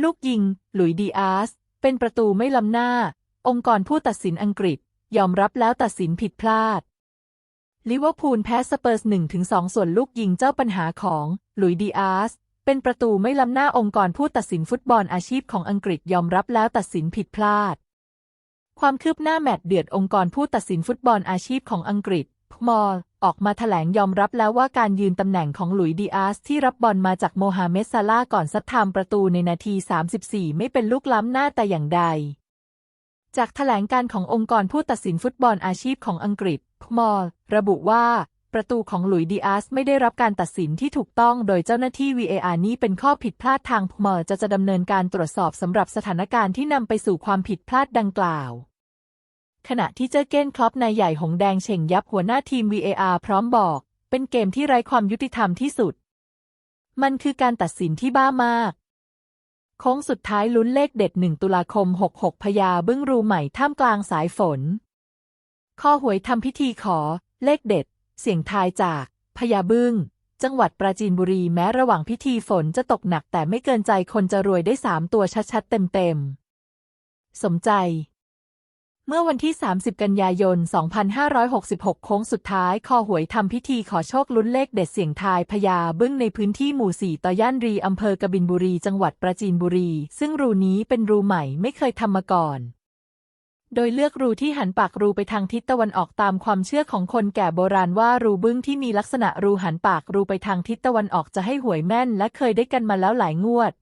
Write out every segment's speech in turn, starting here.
ลูกยิง หลุยดีอาส เป็นประตูไม่ล้ำหน้า องค์กรผู้ตัดสินอังกฤษ ยอมรับแล้วตัดสินผิดพลาด ลิเวอร์พูลแพ้สเปอร์ส1-2ส่วนลูกยิงเจ้าปัญหาของหลุยดีอาส เป็นประตูไม่ล้ำหน้าองค์กรผู้ตัดสินฟุตบอลอาชีพของอังกฤษยอมรับแล้วตัดสินผิดพลาด ความคืบหน้าแมตช์เดือดองค์กรผู้ตัดสินฟุตบอลอาชีพของอังกฤษมอล ออกมาแถลงยอมรับแล้วว่าการยืนตำแหน่งของหลุยดีอาสที่รับบอลมาจากโมฮาเมดซาลาก่อนซัดทำประตูในนาที 34 ไม่เป็นลูกล้ำหน้าแต่อย่างใด จากแถลงการขององค์กรผู้ตัดสินฟุตบอลอาชีพของอังกฤษมอลระบุว่าประตูของหลุยดีอาสไม่ได้รับการตัดสินที่ถูกต้องโดยเจ้าหน้าที่ VAR นี้เป็นข้อผิดพลาดทางมอลจะจะดำเนินการตรวจสอบสำหรับสถานการณ์ที่นำไปสู่ความผิดพลาดดังกล่าว ขณะที่เจอเก้นคล็อปนายใหญ่หงแดงเฉ่งยับหัวหน้าทีม VAR พร้อมบอก เป็นเกมที่ไร้ความยุติธรรมที่สุด มันคือการตัดสินที่บ้ามาก โค้งสุดท้ายลุ้นเลขเด็ด 1 ตุลาคม 66พญาบึ้งรูใหม่ท่ามกลางสายฝน ข้อหวยทำพิธีขอ เลขเด็ด เสียงทายจากพญาบึ้งจังหวัดปราจีนบุรีแม้ระหว่างพิธีฝนจะตกหนักแต่ไม่เกินใจคนจะรวยได้สามตัวชัดๆเต็มๆสมใจ เมื่อวันที่ 30 กันยายน 2566 โค้งสุดท้ายคอหวยทำพิธีขอโชคลุ้นเลขเด็ดเสียงทายพญาบึ้งในพื้นที่หมู่ 4ต่อย่านรีอำเภอกบินบุรี จังหวัดปราจีนบุรี ซึ่งรูนี้เป็นรูใหม่ไม่เคยทำมาก่อน โดยเลือกรูที่หันปากรูไปทางทิศตะวันออกตามความเชื่อของคนแก่โบราณว่ารูบึ้งที่มีลักษณะรูหันปากรูไปทางทิศตะวันออกจะให้หวยแม่น และเคยได้กันมาแล้วหลายงวด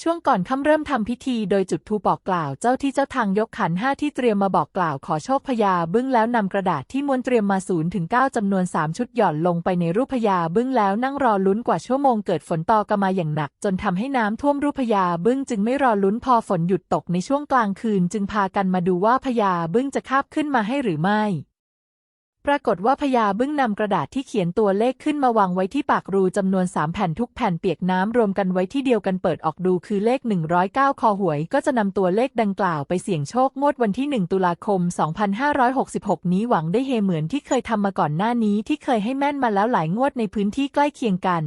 ช่วงก่อนค่ำเริ่มทำพิธีโดยจุดธูปบอกกล่าวเจ้าที่เจ้าทางยกขันห้าที่เตรียมมาบอกกล่าวขอโชคพญาบึ้งแล้วนำกระดาษที่ม้วนเตรียมมาศูนย์ถึงเก้าจำนวนสามชุดหย่อนลงไปในรูปพญาบึ้งแล้วนั่งรอลุ้นกว่าชั่วโมงเกิดฝนตอกมาอย่างหนัก จนทำให้น้ำท่วมรูปพญาบึ้งจึงไม่รอลุ้นพอฝนหยุดตกในช่วงกลางคืน จึงพากันมาดูว่าพญาบึ้งจะคาบขึ้นมาให้หรือไม่ ปรากฏว่าพญาบึ้งนำกระดาษที่เขียนตัวเลขขึ้นมาวางไว้ที่ปากรูจำนวนสามแผ่นทุกแผ่นเปียกน้ำรวมกันไว้ที่เดียวกันเปิดออกดูคือเลข 109 คอหวย ก็จะนำตัวเลขดังกล่าวไปเสี่ยงโชคงวดวันที่ 1 ตุลาคม 2566 นี้หวังได้เฮเหมือนที่เคยทำมาก่อนหน้านี้ที่เคยให้แม่นมาแล้วหลายงวดในพื้นที่ใกล้เคียงกัน